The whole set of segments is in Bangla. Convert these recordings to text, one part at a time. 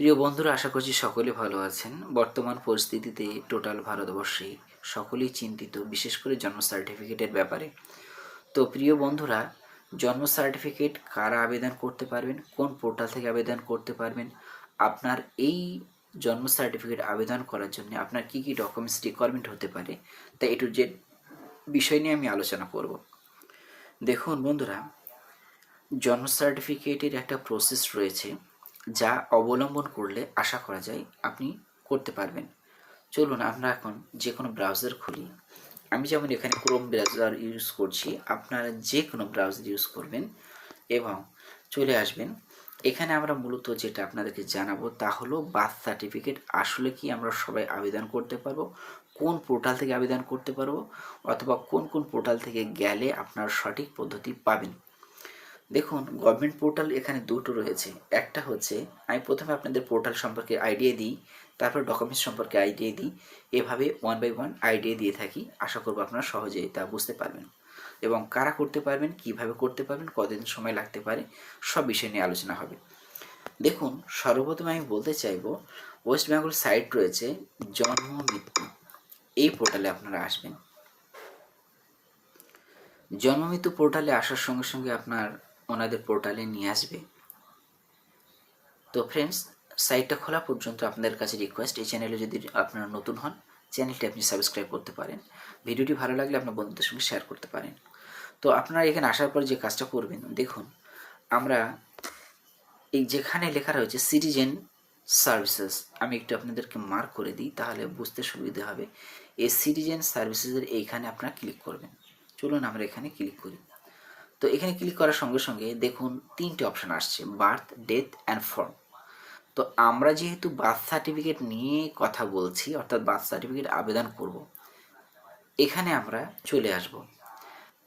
প্রিয় বন্ধুরা, আশা করছি সকলে ভালো আছেন। বর্তমান পরিস্থিতিতে টোটাল ভারতবর্ষে সকলেই চিন্তিত, বিশেষ করে জন্ম সার্টিফিকেটের ব্যাপারে। তো প্রিয় বন্ধুরা, জন্ম সার্টিফিকেট কারা আবেদন করতে পারবেন, কোন পোর্টাল থেকে আবেদন করতে পারবেন, আপনার এই জন্ম সার্টিফিকেট আবেদন করার জন্য আপনার কী কী ডকুমেন্টস রিকোয়ারমেন্ট হতে পারে, তা এটু যে বিষয় নিয়ে আমি আলোচনা করব। দেখুন বন্ধুরা, জন্ম সার্টিফিকেটের একটা প্রসেস রয়েছে। যা অবলম্বন করলে আশা করা যায় আপনি করতে পারবেন। চলুন আমরা এখন যে কোনো ব্রাউজার খুলি। আমি যেমন এখানে ক্রোম ব্রাউজার ইউজ করছি, আপনারা যে কোনো ব্রাউজার ইউজ করবেন এবং চলে আসবেন। এখানে আমরা মূলত যেটা আপনাদেরকে জানাব তা হলো বার্থ সার্টিফিকেট আসলে কি আমরা সবাই আবেদন করতে পারব, কোন পোর্টাল থেকে আবেদন করতে পারব, অথবা কোন কোন পোর্টাল থেকে গেলে আপনার সঠিক পদ্ধতি পাবেন। দেখুন গভর্নমেন্ট পোর্টাল এখানে দুটো রয়েছে। একটা হচ্ছে, আমি প্রথমে আপনাদের পোর্টাল সম্পর্কে আইডিয়া দিই, তারপর ডকুমেন্টস সম্পর্কে আইডিয়া দিই, এভাবে ওয়ান বাই ওয়ান আইডিয়া দিয়ে থাকি। আশা করব আপনারা সহজেই তা বুঝতে পারবেন। এবং কারা করতে পারবেন, কীভাবে করতে পারবেন, কতদিন সময় লাগতে পারে, সব বিষয় নিয়ে আলোচনা হবে। দেখুন, সর্বপ্রথম আমি বলতে চাইব ওয়েস্ট বেঙ্গল সাইট রয়েছে জন্ম মৃত্যু এই পোর্টালে আপনারা আসবেন। জন্মমৃত্যু পোর্টালে আসার সঙ্গে সঙ্গে আপনার ওনাদের পোর্টালে নিয়ে আসবে। তো ফ্রেন্ডস সাইটটা খোলা পর্যন্ত আপনাদের কাছে রিকোয়েস্ট এই চ্যানেলে যদি আপনারা নতুন হন চ্যানেলটি আপনি সাবস্ক্রাইব করতে পারেন। ভিডিওটি ভালো লাগলে আপনার বন্ধুদের সঙ্গে শেয়ার করতে পারেন। তো আপনারা এখানে আসার পর যে কাজটা করবেন, দেখুন, আমরা এই যেখানে লেখা রয়েছে সিটিজেন সার্ভিসেস আমি একটু আপনাদেরকে মার্ক করে দিই, তাহলে বুঝতে সুবিধা হবে। এই সিটিজেন সার্ভিসেসের এইখানে আপনারা ক্লিক করবেন। চলুন আমরা এখানে ক্লিক করি। তো এখানে ক্লিক করার সঙ্গে সঙ্গে দেখুন তিনটে অপশান আসছে বার্থ ডেথ অ্যান্ড ফর্ম তো আমরা যেহেতু বার্থ সার্টিফিকেট নিয়ে কথা বলছি, অর্থাৎ বার্থ সার্টিফিকেট আবেদন করব, এখানে আমরা চলে আসব।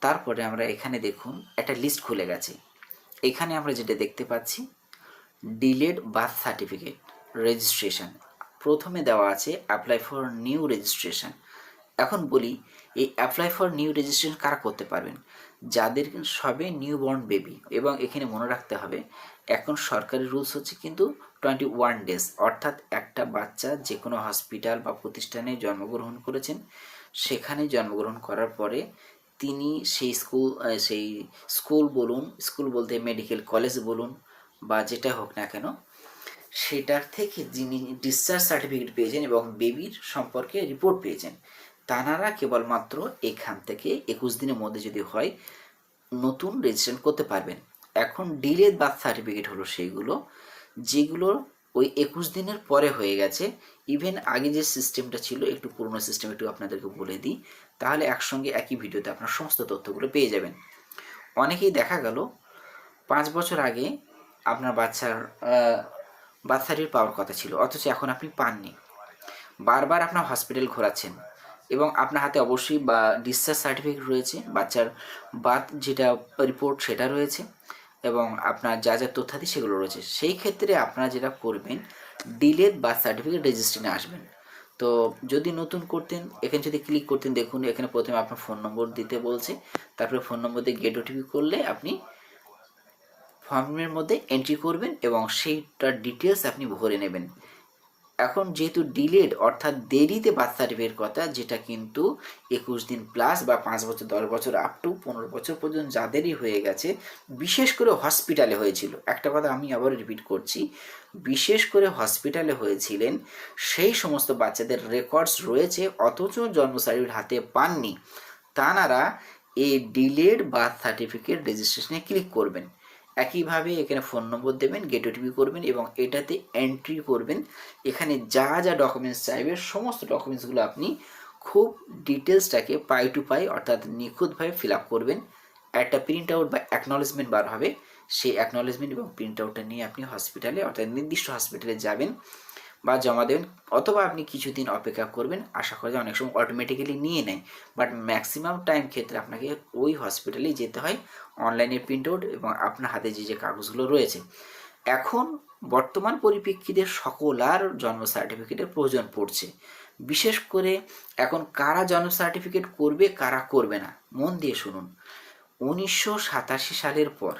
তারপরে আমরা এখানে দেখুন একটা লিস্ট খুলে গেছে। এখানে আমরা যেটা দেখতে পাচ্ছি ডিলেড বার্থ সার্টিফিকেট রেজিস্ট্রেশন প্রথমে দেওয়া আছে অ্যাপ্লাই ফর নিউ রেজিস্ট্রেশন এখন বলি এই অ্যাপ্লাই ফর নিউ রেজিস্ট্রেশন কারা করতে পারবেন? যাদের সবে নিউ বর্ন বেবি এবং এখানে মনে রাখতে হবে, এখন সরকারি রুলস হচ্ছে কিন্তু টোয়েন্টি ওয়ান ডেজ অর্থাৎ একটা বাচ্চা যে কোনো হসপিটাল বা প্রতিষ্ঠানে জন্মগ্রহণ করেছেন, সেখানে জন্মগ্রহণ করার পরে তিনি সেই স্কুল সেই স্কুল বলুন স্কুল বলতে মেডিকেল কলেজ বলুন বা যেটা হোক না কেন, সেটার থেকে যিনি ডিসচার্জ সার্টিফিকেট পেয়েছেন এবং বেবির সম্পর্কে রিপোর্ট পেয়েছেন তানারা কেবলমাত্র এখান থেকে একুশ দিনের মধ্যে যদি হয়, নতুন রেজিস্ট্রেশন করতে পারবেন। এখন ডিলেড বার্থ সার্টিফিকেট হলো সেইগুলো, যেগুলো ওই একুশ দিনের পরে হয়ে গেছে। ইভেন আগে যে সিস্টেমটা ছিল, একটু পুরনো সিস্টেম একটু আপনাদেরকে বলে দিই, তাহলে একসঙ্গে একই ভিডিওতে আপনার সমস্ত তথ্যগুলো পেয়ে যাবেন। অনেকেই দেখা গেল, পাঁচ বছর আগে আপনার বাচ্চার সার্টিফিকেট পাওয়ার কথা ছিল, অথচ এখন আপনি পাননি। বারবার আপনার হসপিটাল ঘোরাচ্ছেন। এবং আপনার হাতে অবশ্যই বা ডিসচার্জ সার্টিফিকেট রয়েছে, বাচ্চার বার্থ যেটা রিপোর্ট সেটা রয়েছে এবং আপনার যা যা তথ্যাদি সেগুলো রয়েছে। সেই ক্ষেত্রে আপনারা যেটা করবেন ডিলেড বার্থ সার্টিফিকেট রেজিস্ট্রেশনে আসবেন। তো যদি নতুন করতেন, এখানে যদি ক্লিক করতেন, দেখুন এখানে প্রথমে আপনার ফোন নম্বর দিতে বলছে, তারপরে ফোন নম্বর দিয়ে গেট ওটিপি করলে আপনি ফর্মের মধ্যে এন্ট্রি করবেন এবং সেইটার ডিটেলস আপনি ভরে নেবেন। এখন যেহেতু ডিলেড, অর্থাৎ দেরিতে বার্থ সার্টিফিকেট কথা, যেটা কিন্তু একুশ দিন প্লাস বা পাঁচ বছর, দশ বছর আপ টু পনেরো বছর পর্যন্ত যাদেরই হয়ে গেছে, বিশেষ করে হসপিটালে হয়েছিল। একটা কথা আমি আবার রিপিট করছি, বিশেষ করে হসপিটালে হয়েছিলেন, সেই সমস্ত বাচ্চাদের রেকর্ডস রয়েছে, অথচ জন্ম সার্টিফিকেট হাতে পাননি। তানারা এই ডিলেড বার্থ সার্টিফিকেট রেজিস্ট্রেশনে ক্লিক করবেন। একইভাবে এখানে ফোন নম্বর দেবেন গেট ওটিপি করবেন এবং এটাতে এন্ট্রি করবেন। এখানে যা যা ডকুমেন্টস চাইবে, সমস্ত ডকুমেন্টসগুলো আপনি খুব ডিটেলসটাকে পাই টু পাই অর্থাৎ নিখুঁতভাবে ফিল আপ করবেন। একটা প্রিন্ট আউট বা অ্যাকনলেজমেন্ট বার হবে। সেই অ্যাকনলেজমেন্ট এবং প্রিন্ট আউটটা নিয়ে আপনি হসপিটালে অর্থাৎ নির্দিষ্ট হসপিটালে যাবেন। বা জমা দেবেন, অথবা আপনি কিছুদিন অপেক্ষা করবেন, আশা করা যায় অনেক সময় অটোমেটিক্যালি নিয়ে নেয়। বাট ম্যাক্সিমাম টাইম ক্ষেত্রে আপনাকে ওই হসপিটালেই যেতে হয় অনলাইনে প্রিন্ট আউট এবং আপনার হাতে যে যে কাগজগুলো রয়েছে। এখন বর্তমান পরিপ্রেক্ষিতে সকল আর জন্ম সার্টিফিকেটের প্রয়োজন পড়ছে। বিশেষ করে এখন কারা জন্ম সার্টিফিকেট করবে, কারা করবে না, মন দিয়ে শুনুন। উনিশশো সাতাশি সালের পর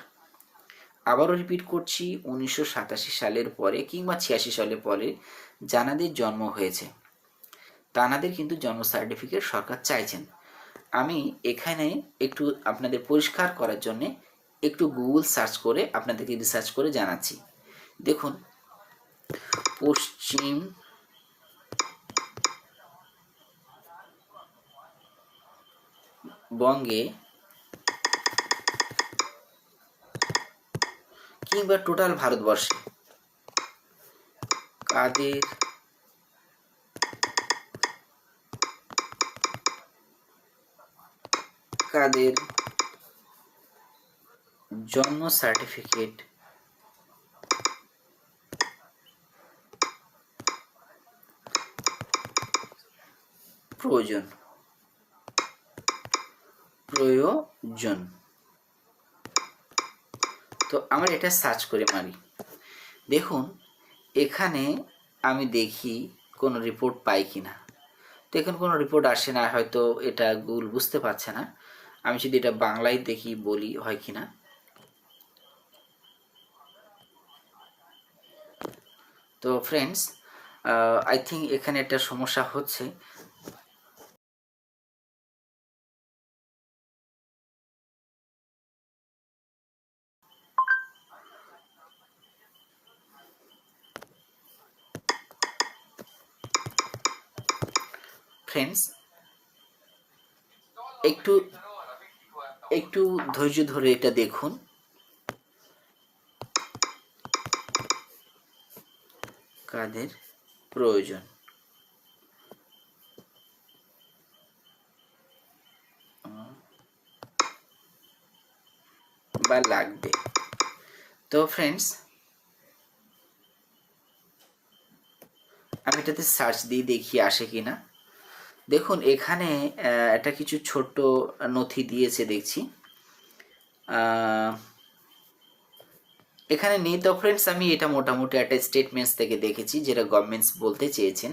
আবারও রিপিট করছি, উনিশশো সাতাশি সালের পরে কিংবা ছিয়াশি সালের পরে জানাদের জন্ম হয়েছে। তানাদের কিন্তু জন্ম সার্টিফিকেট সরকার চাইছেন। আমি এখানে একটু আপনাদের পরিষ্কার করার জন্যে একটু গুগল সার্চ করে আপনাদেরকে রিসার্চ করে জানাচ্ছি। দেখুন, পশ্চিম বঙ্গে কিংবা টোটাল ভারতবর্ষে? কাদের? কাদের জন্ম সার্টিফিকেট প্রয়োজন। প্রয়োজন। তো আমরা এটা সার্চ করে মারি। দেখুন, এখানে আমি দেখি কোনো রিপোর্ট পাই কি না তো এখন কোনো রিপোর্ট আসে না, হয়তো এটা গুগল বুঝতে পারছে না। আমি যদি এটা বাংলায় দেখি, বলি হয় কি না তো ফ্রেন্ডস আই থিঙ্ক এখানে একটা সমস্যা হচ্ছে। ফ্রেন্ডস একটু একটু ধৈর্য ধরে এটা দেখুন। কাদের প্রয়োজন? বা লাগবে। তো ফ্রেন্ডস আমি এটাতে সার্চ দিয়ে দেখি আসে কিনা। দেখুন, এখানে একটা কিছু ছোট্ট নথি দিয়েছে দেখছি। এখানে, নেই তো ফ্রেন্ডস আমি এটা মোটামুটি একটা স্টেটমেন্টস থেকে দেখেছি, যেটা গভর্নমেন্টস বলতে চেয়েছেন।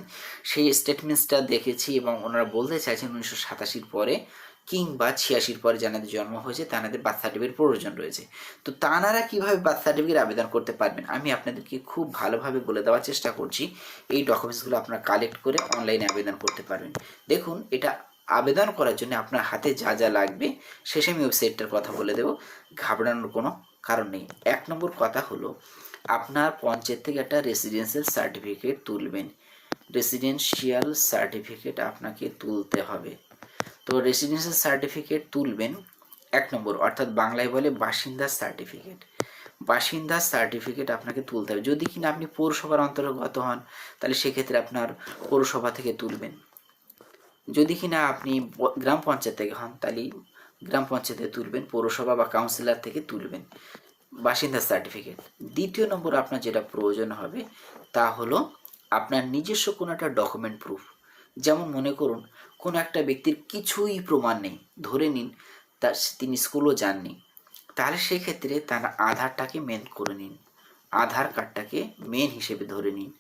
সেই স্টেটমেন্টসটা দেখেছি এবং ওনারা বলতে চাইছেন উনিশশো সাতাশির পরে। কিংবা ছিয়াশির পরে যাদের জন্ম হয়েছে, তাদের বার্থ সার্টিফিকেট প্রয়োজন রয়েছে। তো তানারা কীভাবে বার্থ সার্টিফিকেট আবেদন করতে পারবেন? আমি আপনাদেরকে খুব ভালোভাবে বলে দেওয়ার চেষ্টা করছি। এই ডকুমেন্টসগুলো আপনারা কালেক্ট করে অনলাইনে আবেদন করতে পারবেন। দেখুন, এটা আবেদন করার জন্য আপনার হাতে যা যা লাগবে, শেষে আমি ওয়েবসাইটটার কথা বলে দেবো। ঘাবড়ানোর কোনো কারণ নেই। এক নম্বর কথা হলো, আপনার পঞ্চায়েত থেকে একটা রেসিডেন্সিয়াল সার্টিফিকেট তুলবেন। রেসিডেন্সিয়াল সার্টিফিকেট আপনাকে তুলতে হবে। তো রেসিডেন্সিয়াল সার্টিফিকেট তুলবেন, এক নম্বর, অর্থাৎ বাংলায় বলে বাসিন্দার সার্টিফিকেট বাসিন্দার সার্টিফিকেট আপনাকে তুলতে হবে। যদি কিনা আপনি পৌরসভার অন্তর্গত হন, তাহলে সেক্ষেত্রে আপনার পৌরসভা থেকে তুলবেন। যদি কিনা আপনি গ্রাম পঞ্চায়েত থেকে হন, তাহলে গ্রাম পঞ্চায়েতে তুলবেন, পৌরসভা বা কাউন্সিলর থেকে তুলবেন বাসিন্দার সার্টিফিকেট দ্বিতীয় নম্বর, আপনার যেটা প্রয়োজন হবে, তা হলো আপনার নিজস্ব কোনো একটা ডকুমেন্ট প্রুফ যেমন মনে করুন কোনো একটা ব্যক্তির কিছুই প্রমাণ নেই। ধরে নিন, তার তিনি স্কুলও যাননি। তাহলে সেক্ষেত্রে তার আধারটাকে মেন করে নিন। আধার কার্ডটাকে মেন হিসেবে ধরে নিন।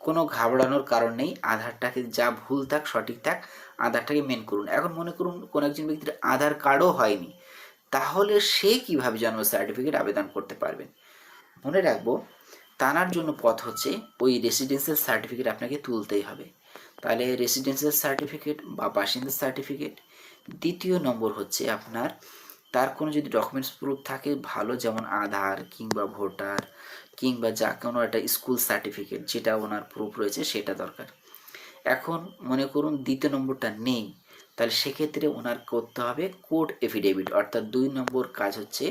কোনো ঘাবড়ানোর কারণ নেই, আধারটাকে যা ভুল থাক, সঠিক থাক, আধারটাকে মেন করুন। এখন মনে করুন, কোনো একজন ব্যক্তির আধার কার্ডও হয়নি। তাহলে সে কীভাবে জন্ম সার্টিফিকেট আবেদন করতে পারবেন মনে রাখব তানার জন্য পথ হচ্ছে ওই রেসিডেন্সিয়াল সার্টিফিকেট আপনাকে তুলতেই হবে। তাহলে রেসিডেন্সিয়াল সার্টিফিকেট বা বাসিন্দার সার্টিফিকেট দ্বিতীয় নম্বর হচ্ছে আপনার, তার কোনো যদি ডকুমেন্টস প্রুফ থাকে, ভালো যেমন আধার কিংবা ভোটার কিংবা যা কোনো একটা স্কুল সার্টিফিকেট যেটা ওনার প্রুফ রয়েছে সেটা দরকার। এখন মনে করুন দ্বিতীয় নম্বরটা নেই, তাহলে সেক্ষেত্রে ওনার করতে হবে কোর্ট এফিডেভিট অর্থাৎ দুই নম্বর কাজ হচ্ছে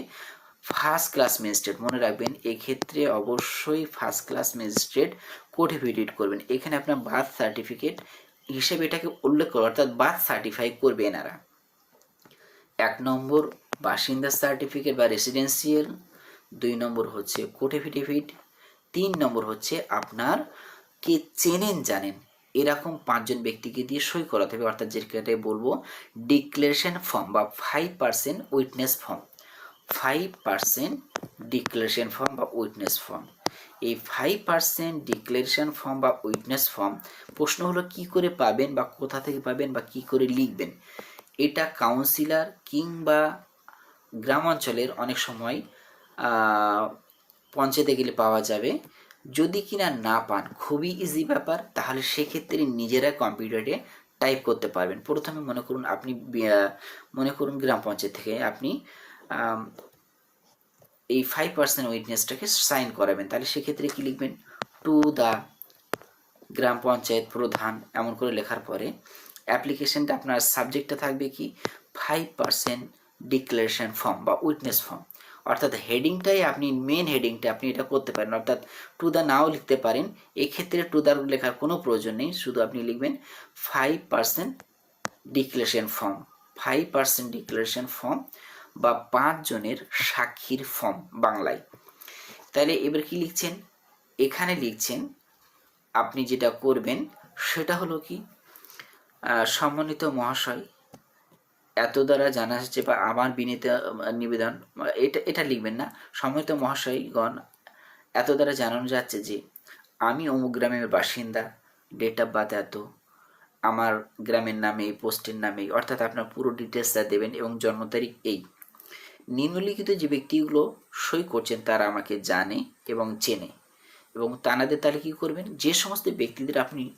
ফার্স্ট ক্লাস ম্যাজিস্ট্রেট মনে রাখবেন, এক্ষেত্রে অবশ্যই ফার্স্ট ক্লাস ম্যাজিস্ট্রেট এফিডেভিট করবেন। এখানে আপনার বার্থ সার্টিফিকেট হিসেবে এটাকে উল্লেখ করে, অর্থাৎ বার্থ সার্টিফাই করবে এনারা। এক নম্বর বাসিন্দা সার্টিফিকেট বা রেসিডেন্সিয়াল দুই নম্বর হচ্ছে কোর্ট এফিডেভিট তিন নম্বর হচ্ছে আপনার কে চেনেন, জানেন। এরকম পাঁচজন ব্যক্তিকে দিয়ে সই করাতে হবে, অর্থাৎ যেটাকে বলব ডিক্লারেশন ফর্ম বা five percent witness form five percent declaration form বা উইটনেস ফর্ম এই ফাইভ পার্সেন্ট ডিক্লারেশন ফর্ম বা উইটনেস ফর্ম প্রশ্ন হলো কি করে পাবেন বা কোথা থেকে পাবেন বা কি করে লিখবেন, এটা কাউন্সিলর কিংবা গ্রামাঞ্চলের অনেক সময় পঞ্চায়েতে গেলে পাওয়া যাবে। যদি কিনা না পান, খুবই ইজি ব্যাপার, তাহলে সেক্ষেত্রে নিজেরা কম্পিউটারে টাইপ করতে পারবেন। প্রথমে মনে করুন আপনি মনে করুন গ্রাম পঞ্চায়েত থেকে আপনি এই ফাইভ পার্সেন্ট উইটনেসটাকে সাইন করাবেন। তাহলে সেক্ষেত্রে কি লিখবেন? টু দ্য গ্রাম পঞ্চায়েত প্রধান, এমন করে লেখার পরে অ্যাপ্লিকেশনটা আপনার সাবজেক্টটা থাকবে কি? ফাইভ পার্সেন্ট ডিক্লারেশন ফর্ম বা উইটনেস ফর্ম অর্থাৎ হেডিংটাই আপনি মেন হেডিংটা আপনি এটা করতে পারেন। অর্থাৎ টু দ্য নাও লিখতে পারেন। এক্ষেত্রে টু দ্য লেখার কোনো প্রয়োজন নেই। শুধু আপনি লিখবেন five percent declaration form five percent declaration form বা পাঁচ জনের সাক্ষীর ফর্ম বাংলায়। তাহলে এবার কি লিখছেন? এখানে লিখছেন, আপনি যেটা করবেন সেটা হলো কি সম্মানিত মহাশয়, এত দ্বারা জানা যাচ্ছে বা আমার বিনীত নিবেদন, এটা এটা লিখবেন না। সম্মানিত মহাশয়গণ, এত দ্বারা জানানো যাচ্ছে যে, আমি অমুক গ্রামের বাসিন্দা ডেট অফ বার্থ এত, আমার গ্রামের নামে এই পোস্টের নামে, অর্থাৎ আপনার পুরো ডিটেলসটা দেবেন এবং জন্ম তারিখ এই। নিম্নলিখিত যে ব্যক্তিগুলো সই করছেন তারা আমাকে জানে এবং চেনে। এবং তানাদের তাহলে কী করবেন? যে সমস্ত ব্যক্তিদের আপনি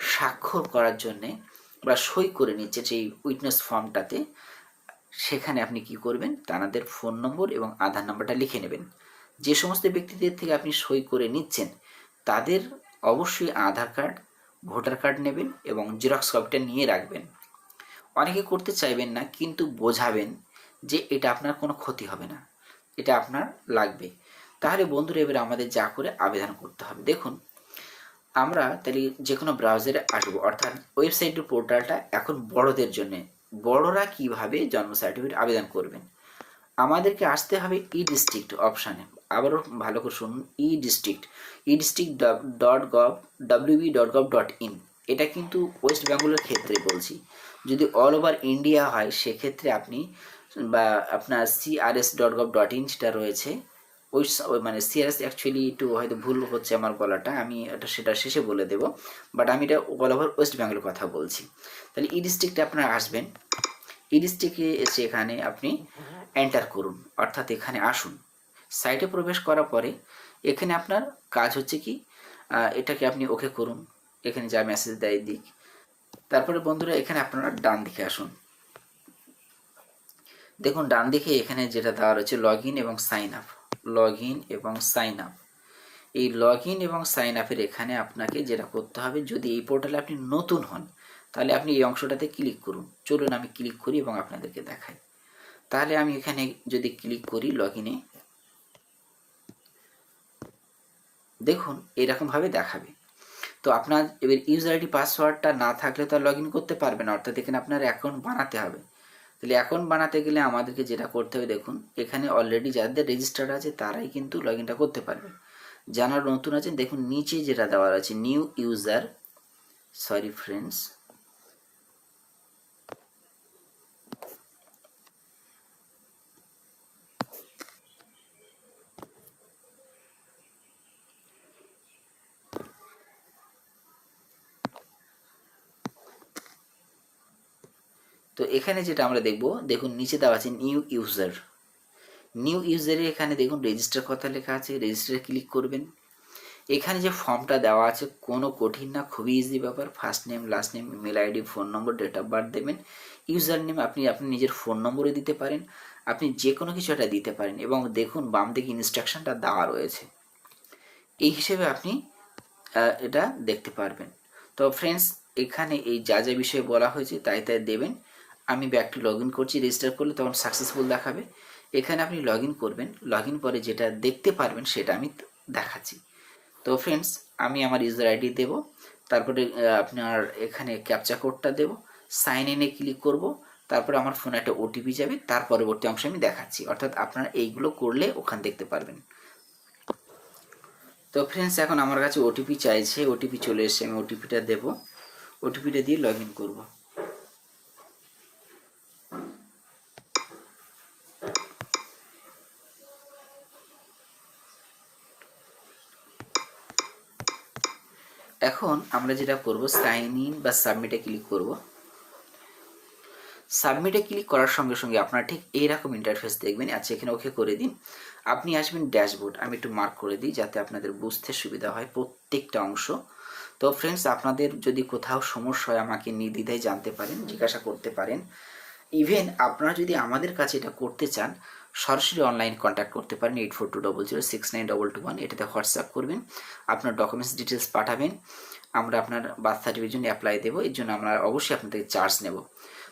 স্বাক্ষর করার জন্যে বা সই করে নিচ্ছে সেই উইটনেস ফর্মটাতে সেখানে আপনি কি করবেন? তানাদের ফোন নম্বর এবং আধার নাম্বারটা লিখে নেবেন। যে সমস্ত ব্যক্তিদের থেকে আপনি সই করে নিচ্ছেন, তাদের অবশ্যই আধার কার্ড, ভোটার কার্ড নেবেন এবং জেরক্স কপিটা নিয়ে রাখবেন। অনেকে করতে চাইবেন না, কিন্তু বোঝাবেন যে এটা আপনার কোনো ক্ষতি হবে না। এটা আপনার লাগবে। তাহলে বন্ধুরা, এবার আমাদের যা করে আবেদন করতে হবে। দেখুন, আমরা তাহলে যে কোনো ব্রাউজারে আসব। অর্থাৎ ওয়েবসাইটের পোর্টালটা এখন বড়দের জন্য। বড়রা কীভাবে জন্ম সার্টিফিকেট আবেদন করবেন? আমাদেরকে আসতে হবে ই ডিস্ট্রিক্ট অপশানে আবারও ভালো করে শুনুন e district e district dot gov WB dot gov dot in এটা কিন্তু ওয়েস্ট বেঙ্গলের ক্ষেত্রে বলছি। যদি অল ওভার ইন্ডিয়া হয়, সেক্ষেত্রে আপনি বা আপনার CRS dot gov dot in যেটা রয়েছে। ওই মানে সিআরএস অ্যাকচুয়ালি একটু হয়তো ভুল হচ্ছে আমার গলাটা, আমি এটা সেটা শেষে বলে দেব। বাট আমি এটা অল ওভার ওয়েস্ট বেঙ্গলের কথা বলছি। তাহলে ই ডিস্ট্রিক্টে আপনারা আসবেন। ই ডিস্ট্রিক্টে এসে এখানে আপনি এন্টার করুন, অর্থাৎ এখানে আসুন। সাইটে প্রবেশ করার পরে এখানে আপনার কাজ হচ্ছে কি এটাকে আপনি ওকে করুন। এখানে যা মেসেজ দেয় দিক। তারপরে বন্ধুরা এখানে আপনারা ডান দিকে আসুন। দেখুন, ডান দিকে এখানে যেটা দেওয়া রয়েছে লগ ইন এবং সাইন আপ লগ ইন এবং সাইন আপ এই লগ ইন এবং সাইন আপের এখানে আপনাকে যেটা করতে হবে, যদি এই পোর্টালে আপনি নতুন হন, তাহলে আপনি এই অংশটাতে ক্লিক করুন। চলুন আমি ক্লিক করি এবং আপনাদেরকে দেখাই। তাহলে আমি এখানে যদি ক্লিক করি লগ ইনে দেখুন, এরকমভাবে দেখাবে। তো আপনার এবার ইউজার আইডি পাসওয়ার্ডটা না থাকলে তো লগ ইন করতে না, অর্থাৎ এখানে আপনার অ্যাকাউন্ট বানাতে হবে। তাহলে এখন বানাতে গেলে আমাদেরকে যেটা করতে হবে দেখুন, এখানে অলরেডি যাদের রেজিস্টার আছে তারাই কিন্তু লগ ইনটা করতে পারবে। যারা নতুন আছেন, দেখুন নিচে যেটা দেওয়া আছে নিউ ইউজার সরি ফ্রেন্ডস তো এখানে যেটা আমরা দেখব, দেখুন, নিচে দেওয়া আছে নিউ ইউজার নিউ ইউজারে এখানে দেখুন রেজিস্টার কথা লেখা আছে রেজিস্টারে ক্লিক করবেন। এখানে যে ফর্মটা দেওয়া আছে, কোনো কঠিন না, খুবই ইজি ব্যাপার। First name last name email ID phone number date of birth দেবেন। ইউজার নেম আপনি আপনি নিজের ফোন নম্বরে দিতে পারেন। আপনি যে কোনো কিছু একটা দিতে পারেন এবং দেখুন, বাম দিকে ইনস্ট্রাকশনটা দেওয়া রয়েছে। এই হিসেবে আপনি এটা দেখতে পারবেন। তো ফ্রেন্ডস এখানে এই যা যা বিষয়ে বলা হয়েছে, তাই তাই দেবেন। আমি ব্যাকটি লগ ইন করছি রেজিস্টার করলে তখন সাকসেসফুল দেখাবে। এখানে আপনি লগ ইন করবেন লগ ইন পরে যেটা দেখতে পারবেন সেটা আমি দেখাচ্ছি। তো ফ্রেন্ডস আমি আমার ইউজার আইডি দেব, তারপরে আপনার এখানে ক্যাপচা কোডটা দেব সাইন ইনে ক্লিক করব, তারপরে আমার ফোনে একটা ওটিপি যাবে, তার পরবর্তী অংশে আমি দেখাচ্ছি। অর্থাৎ আপনারা এইগুলো করলে ওখান দেখতে পারবেন। তো ফ্রেন্ডস এখন আমার কাছে ওটিপি চাইছে ওটিপি চলে এসেছে, আমি ওটিপিটা দেব। ওটিপিটা দিয়ে লগ ইন করব এখন আমরা যেটা করব সাইন ইন বা সাবমিটে ক্লিক করব। সাবমিটে ক্লিক করার সঙ্গে সঙ্গে আপনারা ঠিক এইরকম ইন্টারফেস দেখবেন। আচ্ছা এখানে ওকে করে দিন। আপনি আসবেন ড্যাশবোর্ড আমি একটু মার্ক করে দিই যাতে আপনাদের বুঝতে সুবিধা হয় প্রত্যেকটা অংশ। তো ফ্রেন্ডস আপনাদের যদি কোথাও সমস্যা হয়, আমাকে নির্দ্বিধায় জানতে পারেন, জিজ্ঞাসা করতে পারেন। ইভেন আপনারা যদি আমাদের কাছে এটা করতে চান সরাসরি অনলাইন কন্ট্যাক্ট করতে পারেন eight four two double zero six nine double two one এটাতে হোয়াটসঅ্যাপ করবেন, আপনার ডকুমেন্টস ডিটেলস পাঠাবেন, আমরা আপনার বার্থ সার্টিফিকেট জন্য অ্যাপ্লাই দেবো, এর জন্য আমরা অবশ্যই আপনাদের চার্জ নেব।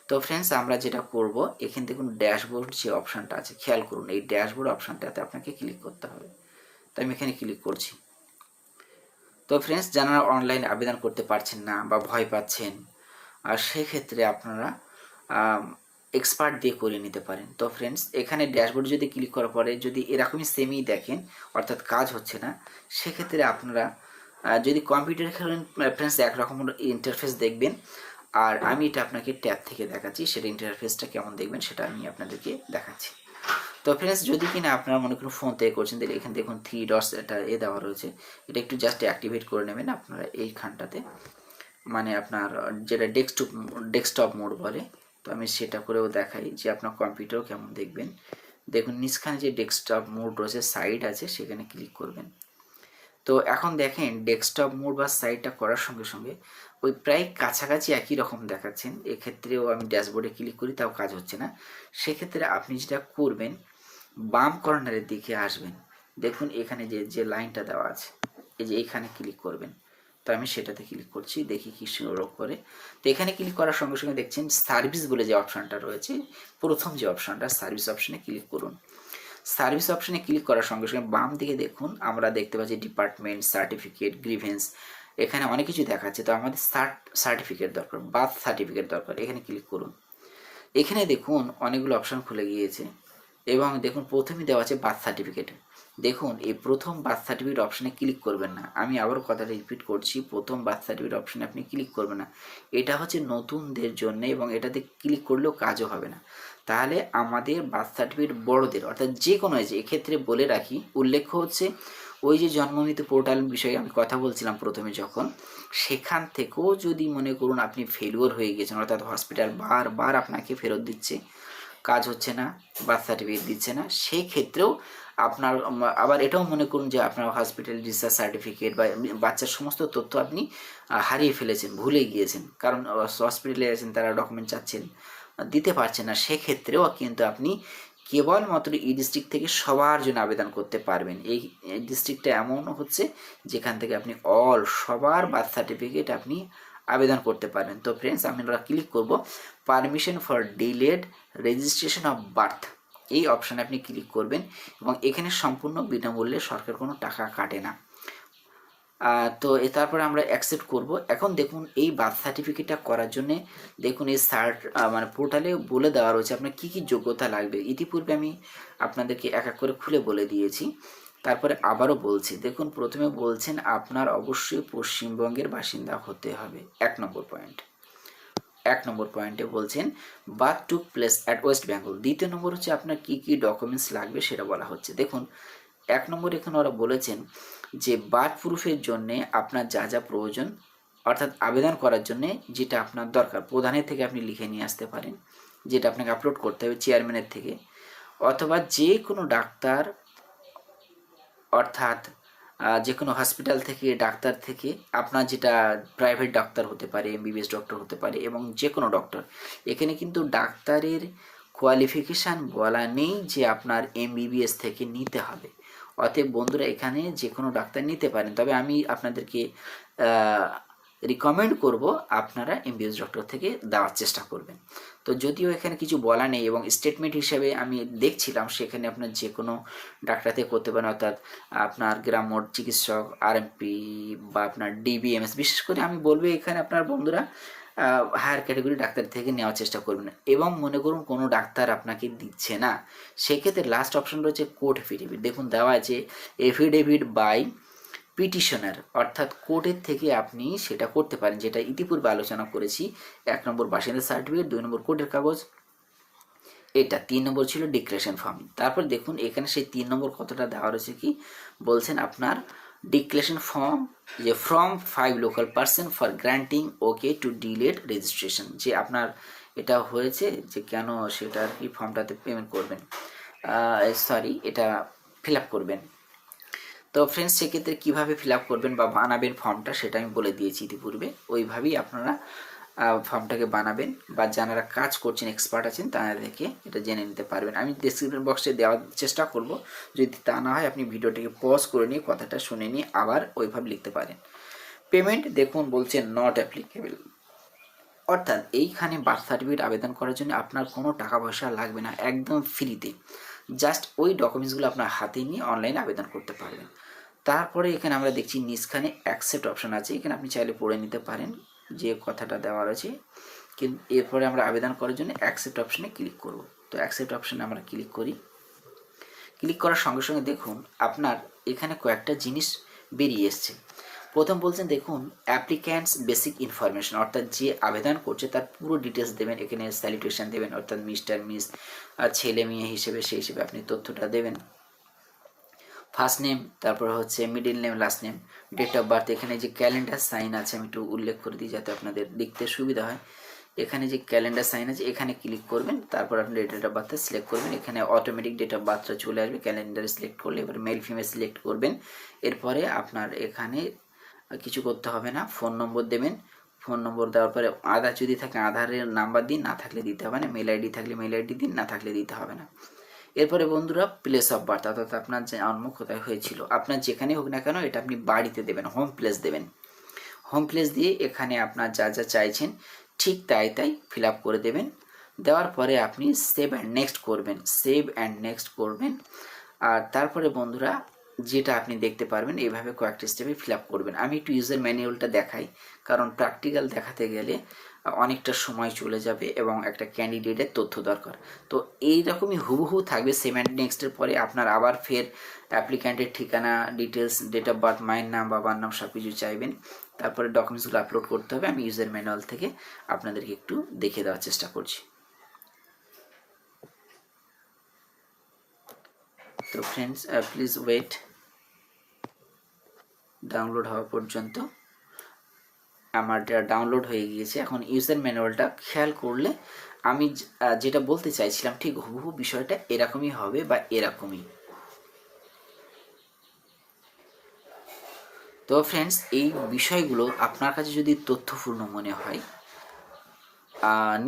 তো ফ্রেন্ডস আমরা যেটা করব, এখান থেকে কোনো ড্যাশবোর্ড যে অপশানটা আছে, খেয়াল করুন, এই ড্যাশবোর্ড অপশানটাতে আপনাকে ক্লিক করতে হবে। তো আমি এখানে ক্লিক করছি। তো ফ্রেন্ডস যারা অনলাইন আবেদন করতে পারছেন না বা ভয় পাচ্ছেন আর সেক্ষেত্রে আপনারা এক্সপার্ট দিয়ে করে নিতে পারেন। তো ফ্রেন্ডস এখানে ড্যাশবোর্ড যদি ক্লিক করার পরে যদি এরকমই সেমই দেখেন, অর্থাৎ কাজ হচ্ছে না, সেক্ষেত্রে আপনারা যদি কম্পিউটার খেলেন ফ্রেন্ডস একরকম ইন্টারফেস দেখবেন। আর আমি এটা আপনাকে ট্যাব থেকে দেখাচ্ছি, সেটা ইন্টারফেসটা কেমন দেখবেন সেটা আমি আপনাদেরকে দেখাচ্ছি। তো ফ্রেন্ডস যদি কিনা আপনারা মনে করুন ফোন থেকে করছেন, তাহলে এখানে দেখুন থ্রি ডটস এটা এ দেওয়া রয়েছে। এটা একটু জাস্ট অ্যাক্টিভেট করে নেবেন আপনারা এইখানটাতে। মানে আপনার যেটা ডেস্কটপ ডেস্কটপ মোড বলে তো আমি সেটা করেও দেখাই যে আপনার কম্পিউটারও কেমন দেখবেন। দেখুন, নিচখানে যে ডেস্কটপ মোড রয়েছে সাইড আছে, সেখানে ক্লিক করবেন। তো এখন দেখেন ডেস্কটপ মোড বা সাইটটা করার সঙ্গে সঙ্গে ওই প্রায় কাছাকাছি একই রকম দেখাচ্ছেন। এক্ষেত্রেও আমি ড্যাশবোর্ডে ক্লিক করি, তাও কাজ হচ্ছে না। সেক্ষেত্রে আপনি যেটা করবেন, বাম কর্নারের দিকে আসবেন। দেখুন, এখানে যে যে লাইনটা দেওয়া আছে, এই যে এইখানে ক্লিক করবেন। তো আমি সেটাতে ক্লিক করছি, দেখি কি সুন্দর করে। তো এখানে ক্লিক করার সঙ্গে সঙ্গে দেখছেন সার্ভিস বলে যে অপশানটা রয়েছে, প্রথম যে অপশানটা সার্ভিস অপশানে ক্লিক করুন। সার্ভিস অপশানে ক্লিক করার সঙ্গে সঙ্গে বাম দিকে দেখুন, আমরা দেখতে পাচ্ছি ডিপার্টমেন্ট সার্টিফিকেট গ্রিভেন্স এখানে অনেক কিছু দেখাচ্ছে। তো আমাদের সার্টিফিকেট দরকার বার্থ সার্টিফিকেট দরকার, এখানে ক্লিক করুন। এখানে দেখুন অনেকগুলো অপশান খুলে গিয়েছে এবং দেখুন প্রথমেই দেওয়া আছে বার্থ সার্টিফিকেট দেখুন, এই প্রথম বার্থ সার্টিফিকেট অপশানে ক্লিক করবেন না। আমি আবার কথাটা রিপিট করছি, প্রথম বার্থ সার্টিফিকেট অপশানে আপনি ক্লিক করবেন না। এটা হচ্ছে নতুনদের জন্য এবং এটাতে ক্লিক করলেও কাজও হবে না। তাহলে আমাদের বার্থ সার্টিফিকেট বড়দের, অর্থাৎ যে কোনো এজে এক্ষেত্রে বলে রাখি, উল্লেখ্য হচ্ছে, ওই যে জন্মমৃত্যু পোর্টাল বিষয়ে আমি কথা বলছিলাম প্রথমে যখন, সেখান থেকেও যদি মনে করুন আপনি ফেলিওর হয়ে গেছেন, অর্থাৎ হসপিটাল বারবার আপনাকে ফেরত দিচ্ছে, কাজ হচ্ছে না বার্থ সার্টিফিকেট দিচ্ছে না সেই ক্ষেত্রেও আপনার আবার এটাও মনে করুন যে আপনার হসপিটাল ডিসচার্জ সার্টিফিকেট বা বাচ্চার সমস্ত তথ্য আপনি হারিয়ে ফেলেছেন, ভুলে গিয়েছেন। কারণ হসপিটালে আছেন, তারা ডকুমেন্ট চাচ্ছেন, দিতে পারছেন না। সেক্ষেত্রেও কিন্তু আপনি কেবলমাত্র এই ডিস্ট্রিক্ট থেকে সবার জন্য আবেদন করতে পারবেন। এই ডিস্ট্রিক্টটা এমন হচ্ছে যেখান থেকে আপনি অল সবার বার্থ সার্টিফিকেট আপনি আবেদন করতে পারেন তো ফ্রেন্ডস আমরা ক্লিক করব। Permission for delayed registration of birth এই অপশানে আপনি ক্লিক করবেন এবং এখানে সম্পূর্ণ বিনামূল্যে সরকার কোনো টাকা কাটে না। তো তারপরে আমরা অ্যাকসেপ্ট করব। এখন দেখুন এই বার্থ সার্টিফিকেটটা করার জন্য দেখুন এই সার্ট মানে পোর্টালে বলে দেওয়া রয়েছে আপনার কী কী যোগ্যতা লাগবে। ইতিপূর্বে আমি আপনাদেরকে এক এক করে খুলে বলে দিয়েছি। তারপরে আবারও বলছি, দেখুন প্রথমে বলছেন আপনার অবশ্যই পশ্চিমবঙ্গের বাসিন্দা হতে হবে। এক নম্বর পয়েন্ট এক নম্বর পয়েন্টে বলছেন birth took place at West Bengal দ্বিতীয় নম্বর হচ্ছে আপনার কী কী ডকুমেন্টস লাগবে সেটা বলা হচ্ছে। দেখুন, এক নম্বর এখানে ওরা বলেছেন যে বার্থ প্রুফের জন্যে আপনার যা যা প্রয়োজন, অর্থাৎ আবেদন করার জন্যে যেটা আপনার দরকার, প্রধানের থেকে আপনি লিখে নিয়ে আসতে পারেন, যেটা আপনাকে আপলোড করতে হবে চেয়ারম্যানের থেকে, অথবা যে কোনো ডাক্তার, অর্থাৎ যে কোনো হসপিটাল থেকে, ডাক্তার থেকে আপনার যেটা প্রাইভেট ডাক্তার হতে পারে এমবিবিএস ডক্টর হতে পারে এবং যে কোনো ডক্টর এখানে কিন্তু ডাক্তারের কোয়ালিফিকেশান বলা নেই যে আপনার এমবিবিএস থেকে নিতে হবে। অতএব বন্ধুরা, এখানে যে কোনো ডাক্তার নিতে পারেন। তবে আমি আপনাদেরকে রিকমেন্ড করব আপনারা এমবিএস ডক্টর থেকে দেওয়ার চেষ্টা করবেন। তো যদিও এখানে কিছু বলা নেই এবং স্টেটমেন্ট হিসেবে আমি দেখছিলাম সেখানে আপনার যে কোনো ডাক্তার থেকে করতে পারেন, অর্থাৎ আপনার গ্রাম্য চিকিৎসক আরএমপি বা আপনার ডিবিএমএস বিশেষ করে আমি বলব এখানে আপনার বন্ধুরা হায়ার ক্যাটাগরি ডাক্তার থেকে নেওয়ার চেষ্টা করবেন এবং মনে করুন কোনো ডাক্তার আপনাকে দিচ্ছে না। সেক্ষেত্রে লাস্ট অপশন রয়েছে কোর্ট এফিডেভিট দেখুন দেওয়া আছে এফিডেভিট বাই পিটিশনার, অর্থাৎ কোর্টের থেকে আপনি সেটা করতে পারেন, যেটা ইতিপূর্বে আলোচনা করেছি। এক নম্বর বাসিন্দা সার্টিফিকেট দুই নম্বর কোর্টের কাগজ। এটা তিন নম্বর ছিল ডিক্লারেশন ফর্ম তারপর দেখুন, এখানে সেই তিন নম্বর কতটা দেওয়া রয়েছে কি? বলছেন আপনার ডিক্লারেশন ফর্ম যে from five local person for granting okay to delete registration যে আপনার এটা হয়েছে, যে কেন সেটা আর কি ফর্মটাতে পেমেন্ট করবেন? সরি এটা ফিল আপ করবেন। তো ফ্রেন্ডস সেক্ষেত্রে কীভাবে ফিল আপ করবেন বা বানাবেন ফর্মটা সেটা আমি বলে দিয়েছি ইতিপূর্বে। ওইভাবেই আপনারা ফর্মটাকে বানাবেন বা যারা কাজ করছেন এক্সপার্ট আছেন, তাদেরকে এটা জেনে নিতে পারবেন। আমি ডিসক্রিপশন বক্সে দেওয়ার চেষ্টা করব। যদি তা না হয়, আপনি ভিডিওটিকে পজ করে নিয়ে, কথাটা শুনে নিয়ে আবার ওইভাবে লিখতে পারেন। পেমেন্ট দেখুন, বলছে নট অ্যাপ্লিকেবল অর্থাৎ এইখানে বার্থ সার্টিফিকেট আবেদন করার জন্য আপনার কোনো টাকা পয়সা লাগবে না, একদম ফ্রিতে জাস্ট ওই ডকুমেন্টসগুলো আপনার হাতে নিয়ে অনলাইনে আবেদন করতে পারবেন। তারপরে এখানে আমরা দেখছি নিচখানে অ্যাকসেপ্ট অপশান আছে। এখানে আপনি চাইলে পড়ে নিতে পারেন। যে কথাটা দেওয়া রয়েছে। কিন্তু এরপরে আমরা আবেদন করার জন্য অ্যাকসেপ্ট অপশানে ক্লিক করব। তো অ্যাকসেপ্ট অপশানে আমরা ক্লিক করি। ক্লিক করার সঙ্গে সঙ্গে দেখুন, আপনার এখানে কয়েকটা জিনিস বেরিয়ে এসছে। প্রথম বলছেন, দেখুন অ্যাপ্লিক্যান্টস বেসিক ইনফরমেশন অর্থাৎ যে আবেদন করছে তার পুরো ডিটেলস দেবেন। এখানে স্যালিটেশন দেবেন, অর্থাৎ মিস্টার মিস ছেলে, মেয়ে হিসেবে সেই হিসেবে আপনি তথ্যটা দেবেন। ফার্স্ট নেম তারপর হচ্ছে middle name last name date of birth এখানে যে ক্যালেন্ডার সাইন আছে, আমি একটু উল্লেখ করে দিই যাতে আপনাদের লিখতে সুবিধা হয়। এখানে যে ক্যালেন্ডার সাইন আছে, এখানে ক্লিক করবেন, তারপর আপনি ডেট অফ বার্থটা সিলেক্ট করবেন। এখানে অটোমেটিক ডেট অফ বার্থটা চলে আসবে ক্যালেন্ডারে সিলেক্ট করলে, এবার মেল ফিমেল সিলেক্ট করবেন। এরপরে আপনার এখানে কিছু করতে হবে না ফোন নম্বর দেবেন। ফোন নম্বর দেওয়ার পরে আধার যদি থাকে, আধারের নাম্বার দিন, না থাকলে দিতে হবে না। মেল আইডি থাকলে মেল আইডি দিন, না থাকলে দিতে হবে না। এরপরে বন্ধুরা প্লেস অফ বার্থ অর্থাৎ আপনার জন্ম কোথায় হয়েছিল, আপনার যেখানে হোক না কেন, এটা আপনি বাড়িতে দেবেন হোম প্লেস দেবেন। হোম প্লেস দিয়ে এখানে আপনার যা যা চাইছেন, ঠিক তাই তাই ফিল করে দেবেন। দেওয়ার পরে আপনি সেভ অ্যান্ড নেক্সট করবেন সেভ অ্যান্ড নেক্সট করবেন। আর তারপরে বন্ধুরা, যেটা আপনি দেখতে পারবেন এইভাবে কয়েকটি স্টেপে ফিল করবেন। আমি একটু ইউজার ম্যানুয়ালটা দেখাই, কারণ প্র্যাকটিক্যাল দেখাতে গেলে অনেকটা সময় চলে যাবে এবং একটা ক্যান্ডিডেটের তথ্য দরকার। তো এই রকমই হুবহু থাকবে সেম অ্যান্ড নেক্সটের পরে। আপনার আবার ফের অ্যাপ্লিক্যান্টের ঠিকানা ডিটেলস ডেট অফ বার্থ মায়ের নাম, বাবার নাম সব কিছু চাইবেন। তারপরে ডকুমেন্টসগুলো আপলোড করতে হবে। আমি ইউজার ম্যানুয়াল থেকে আপনাদেরকে একটু দেখে দেওয়ার চেষ্টা করছি। তো ফ্রেন্ডস প্লিজ ওয়েট ডাউনলোড হওয়া পর্যন্ত। আমার ডাউনলোড হয়ে গিয়েছে, এখন ইউজার ম্যানুয়ালটা খেয়াল করলে আমি যেটা বলতে চাইছিলাম, ঠিক হুবহু বিষয়টা এরকমই হবে বা এরকমই। তো ফ্রেন্ডস এই বিষয়গুলো আপনার কাছে যদি তথ্যপূর্ণ মনে হয়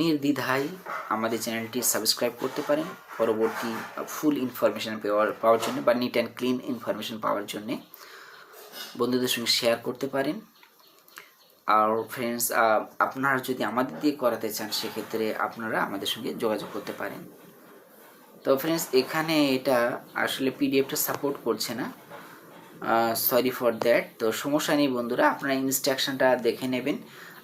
নির্দ্বিধায় আমাদের চ্যানেলটি সাবস্ক্রাইব করতে পারেন। পরবর্তী ফুল ইনফরমেশান পাওয়ার পাওয়ার জন্য বা নিট অ্যান্ড ক্লিন ইনফরমেশান পাওয়ার জন্যে বন্ধুদের সঙ্গে শেয়ার করতে পারেন। আর ফ্রেন্ডস আপনারা যদি আমাদের দিয়ে করাতে চান, সেক্ষেত্রে আপনারা আমাদের সঙ্গে যোগাযোগ করতে পারেন। তো ফ্রেন্ডস এখানে এটা আসলে পিডিএফটা সাপোর্ট করছে না। সরি ফর দ্যাট তো সমস্যা নেই বন্ধুরা, আপনারা ইনস্ট্রাকশানটা দেখে নেবেন।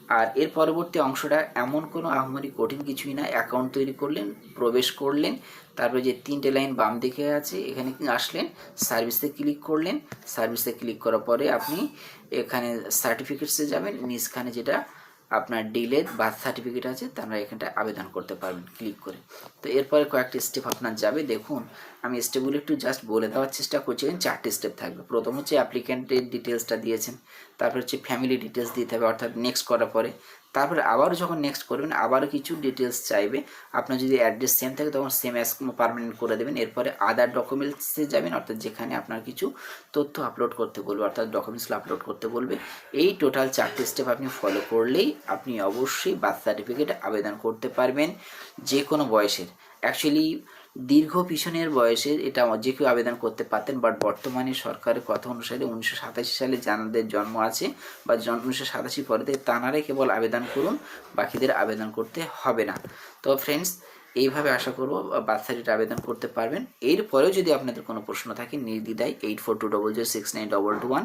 আর এর পরবর্তী অংশটা এমন কোনো আহমরি কঠিন কিছুই না। অ্যাকাউন্ট তৈরি করলেন, প্রবেশ করলেন, তারপরে যে তিনটে লাইন বাম দিকে আছে, এখানে আসলেন? সার্ভিসে ক্লিক করলেন। সার্ভিসে ক্লিক করার পরে আপনি এখানে সার্টিফিকেটসে যাবেন। নিজখানে যেটা আপনার ডিলের বার্থ সার্টিফিকেট আছে তারা এখানটা আবেদন করতে পারবেন ক্লিক করে। তো এরপরে কয়েকটি স্টেপ আপনার যাবে। দেখুন, আমি স্টেপগুলো একটু জাস্ট বলে দেওয়ার চেষ্টা করছি। চারটি স্টেপ থাকবে। প্রথম হচ্ছে অ্যাপ্লিক্যান্টের ডিটেলসটা দিয়েছেন। তারপর হচ্ছে ফ্যামিলি ডিটেলস দিতে হবে, অর্থাৎ নেক্সট করার পরে। তারপরে আবারও যখন নেক্সট করবেন, আবারও কিছু ডিটেলস চাইবে। আপনার যদি অ্যাড্রেস সেম থাকে, তখন সেম অ্যাস পারমানেন্ট করে দেবেন। এরপরে আদার ডকুমেন্টসে যাবেন, অর্থাৎ যেখানে আপনার কিছু তথ্য আপলোড করতে বলবে, অর্থাৎ ডকুমেন্টসগুলো আপলোড করতে বলবে। এই টোটাল চারটি স্টেপ আপনি ফলো করলেই আপনি অবশ্যই বার্থ সার্টিফিকেট আবেদন করতে পারবেন যে কোনো বয়সের। অ্যাকচুয়ালি দীর্ঘ পিছনের বয়সে এটা যে কেউ আবেদন করতে পারতেন বাট বর্তমানে সরকারের কথা অনুসারে উনিশশো সাতাশি সালে যাদের জন্ম আছে বা উনিশশো সাতাশি পরে তাঁরাই কেবল আবেদন করুন, বাকিদের আবেদন করতে হবে না। তো ফ্রেন্ডস এইভাবে আশা করব সার্টিফিকেট আবেদন করতে পারবেন। এরপরেও যদি আপনাদের কোনো প্রশ্ন থাকে, নির্দ্বিধায় eight four two double zero six nine double two one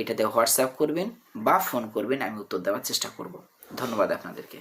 এটাতে হোয়াটসঅ্যাপ করবেন বা ফোন করবেন, আমি উত্তর দেওয়ার চেষ্টা করব। ধন্যবাদ আপনাদেরকে।